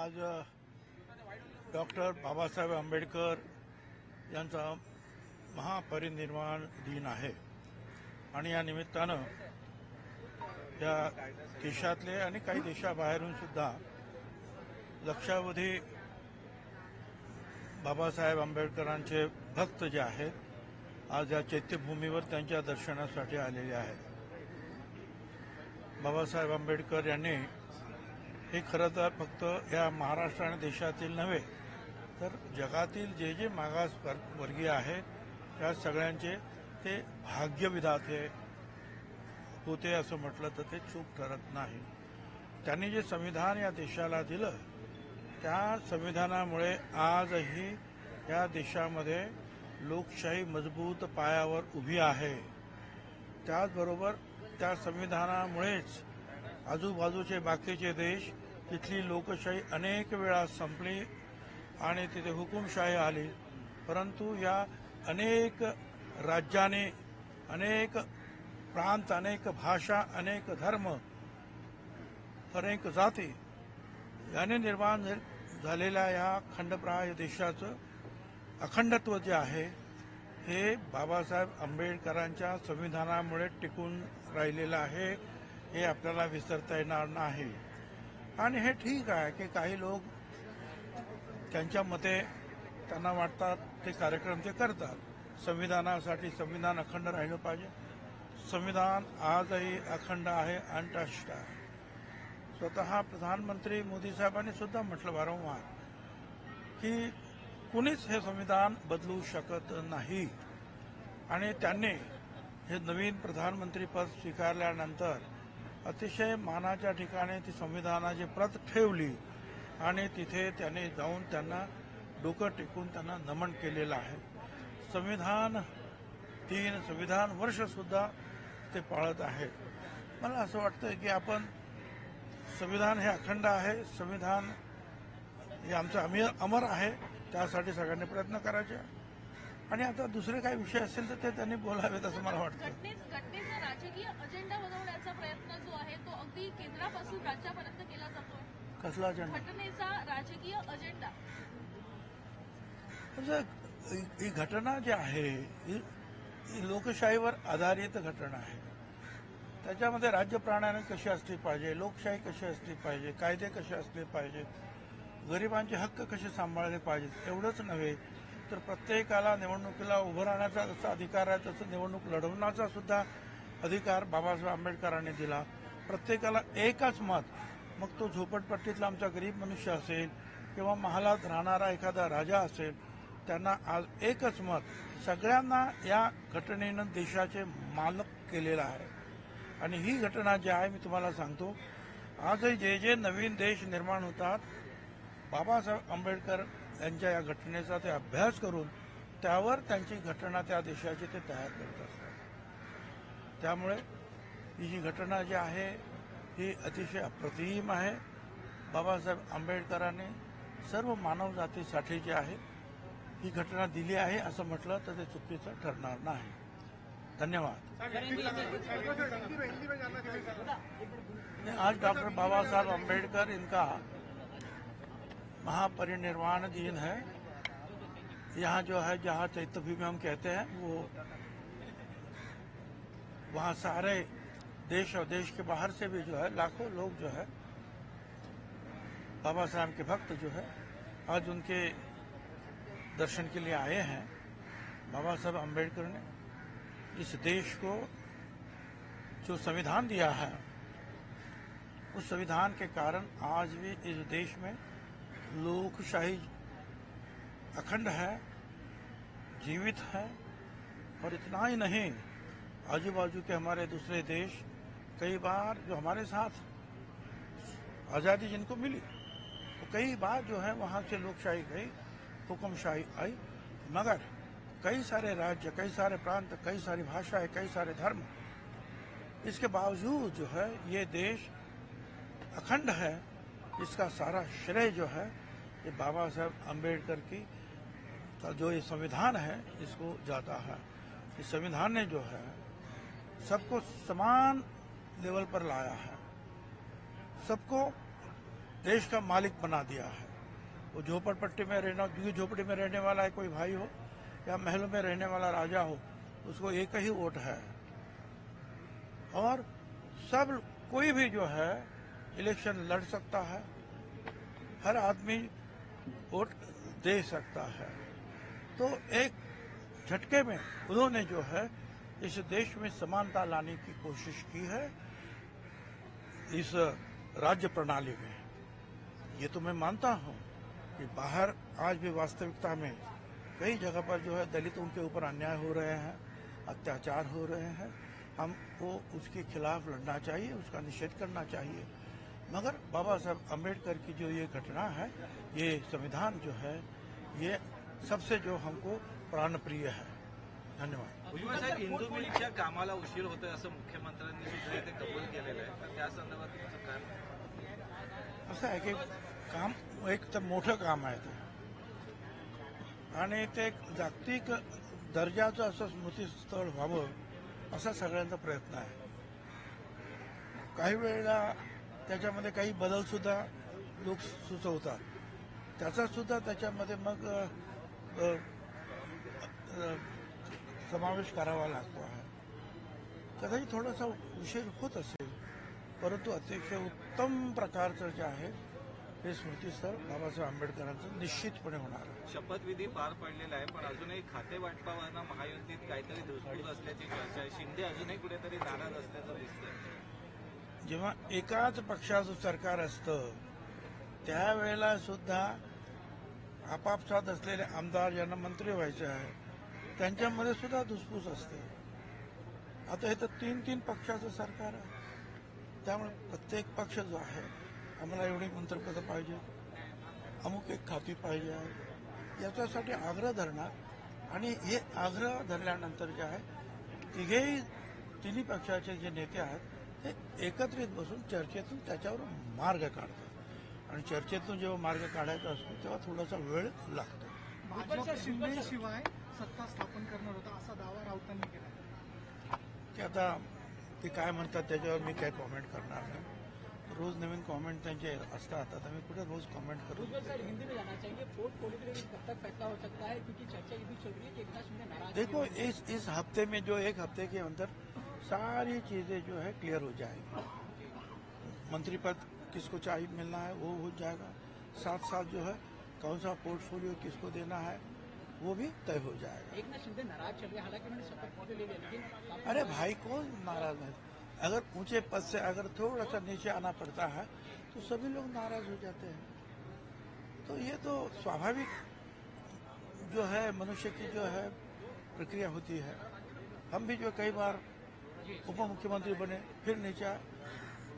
आज डॉक्टर बाबासाहेब आंबेडकर यांचा महापरिनिर्वाण दिन आहे. आणि या निमित्तानं या देशातले आणि काही देशाबाहेरून सुद्धा लक्षावधी बाबासाहेब आंबेडकरांचे भक्त जे आहेत आज या चैत्यभूमीवर त्यांच्या दर्शनासाठी आलेले आहेत. बाबासाहेब आंबेडकर यांनी हे खरं तर फक्त या महाराष्ट्र आणि देशातील नव्हे तर जगातील जे जे मागास वर्ग- वर्गीय आहेत त्या सगळ्यांचे ते भाग्यविधाते होते असं म्हटलं तर ते चूक ठरत नाही. त्यांनी जे संविधान या देशाला दिलं त्या संविधानामुळे आजही या देशामध्ये लोकशाही मजबूत पायावर उभी आहे. त्याचबरोबर त्या संविधानामुळेच आजूबाजूचे बाकीचे देश तिथली लोकशाही अनेक वेळा संपली आणि तिथे हुकुमशाही आली. परंतु या अनेक राज्याने अनेक प्रांत अनेक भाषा अनेक धर्म अनेक जाती याने निर्माण झालेल्या या खंडप्राय देशाचं अखंडत्व जे आहे हे बाबासाहेब आंबेडकरांच्या संविधानामुळे टिकून राहिलेलं आहे हे आपल्याला विसरता येणार नाही. आणि हे ठीक आहे की काही लोक त्यांच्या मते त्यांना वाटतात ते कार्यक्रम ते करतात. संविधानासाठी संविधान अखंड राहिलं पाहिजे. संविधान आजही अखंड आहे अनटस्ट आहे. स्वतः प्रधानमंत्री मोदी साहेबांनी सुद्धा म्हटलं वारंवार की कुणीच हे संविधान बदलू शकत नाही. आणि त्यांनी हे नवीन प्रधानमंत्रीपद स्वीकारल्यानंतर अतिशय मानाच्या ठिकाणी ती संविधानाची प्रत ठेवली आणि तिथे त्याने जाऊन त्यांना डोकं टेकून त्यांना नमन केलेलं आहे. संविधान तीन संविधान वर्ष सुद्धा ते पाळत आहे. मला असं वाटतं की आपण संविधान हे अखंड आहे संविधान हे आमचं आम्ही अमर आहे त्यासाठी सगळ्यांनी प्रयत्न करायचे. आणि आता दुसरे काही विषय असेल तर ते त्यांनी बोलावेत असं मला वाटतं. घटने घटनेचा राजकीय अजेंडा बनवण्याचा प्रयत्न जो आहे तो अगदी केंद्रापासून राज्यापर्यंत केला जातोय कसला अजेंडा घटनेचा राजकीय अजेंडा म्हणजे ही घटना जी आहे ही ही लोकशाहीवर आधारित घटना आहे. त्याच्यामध्ये राज्य प्राण्याने कशी असली पाहिजे लोकशाही कशी असली पाहिजे कायदे कसे असले पाहिजे गरिबांचे हक्क कसे सांभाळले पाहिजेत एवढंच नव्हे तर प्रत्येकाला निवडणुकीला उभं राहण्याचा जसा अधिकार आहे तसं निवडणूक लढवण्याचा सुद्धा अधिकार बाबासाहेब आंबेडकरांनी दिला. प्रत्येकाला एकच मत. मग तो झोपडपट्टीतला आमचा गरीब मनुष्य असेल किंवा महालात राहणारा एखादा राजा असेल त्यांना आज एकच मत. सगळ्यांना या घटनेनं देशाचे मालक केलेलं आहे. आणि ही घटना जी आहे मी तुम्हाला सांगतो आजही जे जे नवीन देश निर्माण होतात बाबासाहेब आंबेडकर यांच्या या घटनेचा ते अभ्यास करून त्यावर त्यांची घटना त्या देशाची ते तयार करत असतात. त्यामुळे ही जी घटना जी आहे ही अतिशय अप्रतिम आहे. बाबासाहेब आंबेडकरांनी सर्व मानवजातीसाठी जी आहे ही घटना दिली आहे असं म्हटलं तर ते चुकीचं ठरणार नाही. धन्यवाद. आज डॉक्टर बाबासाहेब आंबेडकर इनका महापरिनिर्वाण दिन है। यहाँ जो है, जहाँ चैत्यभी में हम कहते हैं, वो वहाँ सारे देश और देश के बाहर से भी जो है, लाखों लोग जो है, बाबा साहब के भक्त जो है, आज उनके दर्शन के लिए आए हैं। बाबा साहब अंबेडकर ने इस देश को जो संविधान दिया है, उस संविधान के कारण आज भी इस देश में लोकशाही अखंड है, जीवित है, और इतना ही नहीं आजू बाजू के हमारे दूसरे देश कई बार जो हमारे साथ आज़ादी जिनको मिली तो कई बार जो है वहाँ से लोकशाही गई हुकुमशाही आई, मगर कई सारे राज्य, कई सारे प्रांत, कई सारी भाषाएँ, कई सारे धर्म, इसके बावजूद जो है ये देश अखंड है इसका सारा श्रेय जो है, ये बाबा साहेब अंबेडकर की, का जो ये संविधान है, इसको जाता है। इस संविधान ने जो है, सबको समान लेवल पर लाया है। सबको देश का मालिक बना दिया है। वो झोपड़पट्टी में रहना झोपड़ी में रहने वाला है, कोई भाई हो, या महल में रहने वाला राजा हो, उसको एक ही वोट है। और सब, कोई भी जो है इलेक्शन लड़ सकता है। हर आदमी वोट दे सकता है। तो एक झटके में उन्होंने जो है इस देश में समानता लाने की कोशिश की है, इस राज्य प्रणाली में। ये तो मैं मानता हूँ कि बाहर आज भी वास्तविकता में कई जगह पर जो है दलितों के ऊपर अन्याय हो रहे हैं, अत्याचार हो रहे हैं। हमको उसके खिलाफ लड़ना चाहिए, उसका निषेध करना चाहिए। मगर बाबा साहब अम्बेडकर की जो ये घटना है ये संविधान जो है ये सबसे जो हमको प्राणप्रिय है। धन्यवाद। भुजबळ साहेब हिंदू मिलच्या कामाला उशीर होतोय असं मुख्यमंत्र्यांनी सुद्धा इथे कबूल केलेलं आहे. तर त्या संदर्भात तुमचं काय असं आहे की काम एक तर मोठं काम आहे ते. आणि ते एक जागतिक दर्जाचं असं स्मृतीस्थळ व्हावं असा सगळ्यांचा प्रयत्न आहे. काही वेळेला त्याच्यामध्ये काही बदलसुद्धा लोक सुचवतात त्याचासुद्धा त्याच्यामध्ये मग समावेश करावा लागतो आहे. कदाचित थोडासा उशीर होत असेल परंतु अतिशय उत्तम प्रकारचं जे आहे हे स्मृतीस्थळ बाबासाहेब आंबेडकरांचं निश्चितपणे होणार आहे. शपथविधी पार पडलेला आहे पण अजूनही खाते वाटपावरनं महायुतीत काहीतरी धुसफूस असल्याची चर्चा आहे. शिंदे अजूनही कुठेतरी नाराज जेव्हा एकाच पक्षाचं सरकार असतं त्यावेळेला सुद्धा आपापसात असलेले आमदार ज्यांना मंत्री व्हायचे आहे त्यांच्यामध्ये सुद्धा धुसफूस असते. आता हे तर तीन तीन पक्षाचं सरकार आहे. त्यामुळे प्रत्येक पक्ष जो आहे आम्हाला एवढी मंत्रिपदं पाहिजे अमुक एक खाती पाहिजे आहे. याच्यासाठी आग्रह धरणार आणि हे आग्रह धरल्यानंतर जे आहे तिघेही तिन्ही पक्षाचे जे नेते आहेत ते एकत्रित बसून चर्चेतून त्याच्यावर मार्ग काढतात. आणि चर्चेतून जेव्हा मार्ग काढायचा असतो तेव्हा थोडासा वेळ लागतो. भाजप शिंदेशिवाय सत्ता स्थापन करणार होता असा दावा राऊतांनी केला. की आता ते काय म्हणतात त्याच्यावर मी काय कॉमेंट करणार नाही. रोज नवीन कॉमेंट त्यांचे असतात. आता मी कुठे रोज कॉमेंट करू भुजबल सर हिंदी में जाना चाहेंगे वोट पॉलिटिकली कब तक फैसला हो सकता है क्योंकि चर्चा ये भी चल रही है कि एकनाथ शिंदे नाराज देखो इस इस हफ्ते में जो एक हफ्ते के अंदर सारी चीज़ें जो है क्लियर हो जाएगी। मंत्री पद किसको चाहिए मिलना है वो हो जाएगा। साथ साथ जो है कौन सा पोर्टफोलियो किसको देना है वो भी तय हो जाएगा। शिंदे नाराज़ चल रहे हालाँकि उन्होंने ले लिया लेकिन अरे भाई कौन नाराज़ है? अगर ऊँचे पद से अगर थोड़ा सा नीचे आना पड़ता है तो सभी लोग नाराज़ हो जाते हैं। तो ये तो स्वाभाविक जो है मनुष्य की जो है प्रक्रिया होती है। हम भी जो कई बार उप मुख्यमंत्री बने, फिर नीचे। आए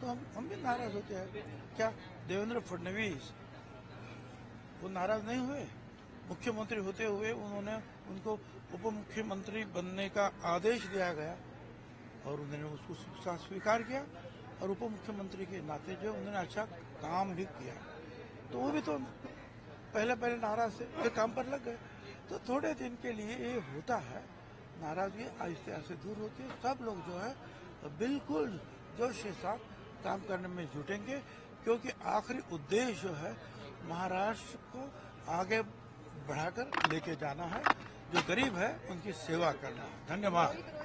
तो हम हम भी नाराज़ होते हैं। क्या देवेंद्र फडणवीस, वो नाराज़ नहीं हुए? मुख्यमंत्री होते हुए उन्होंने उनको उप मुख्यमंत्री बनने का आदेश दिया गया और उन्होंने उसको स्वीकार किया और उप मुख्यमंत्री के नाते जो उन्होंने अच्छा काम भी किया। तो वो भी तो पहले पहले नाराज़ थे काम पर लग गए। तो थोड़े दिन के लिए ये होता है नाराज़गी आहिस्ते आहिस्ते दूर होती है। सब लोग जो है, बिल्कुल जोश के साथ काम करने में जुटेंगे, क्योंकि आखिरी उद्देश्य जो है, महाराष्ट्र को आगे बढ़ाकर लेके जाना है। जो गरीब है, उनकी सेवा करना है। धन्यवाद।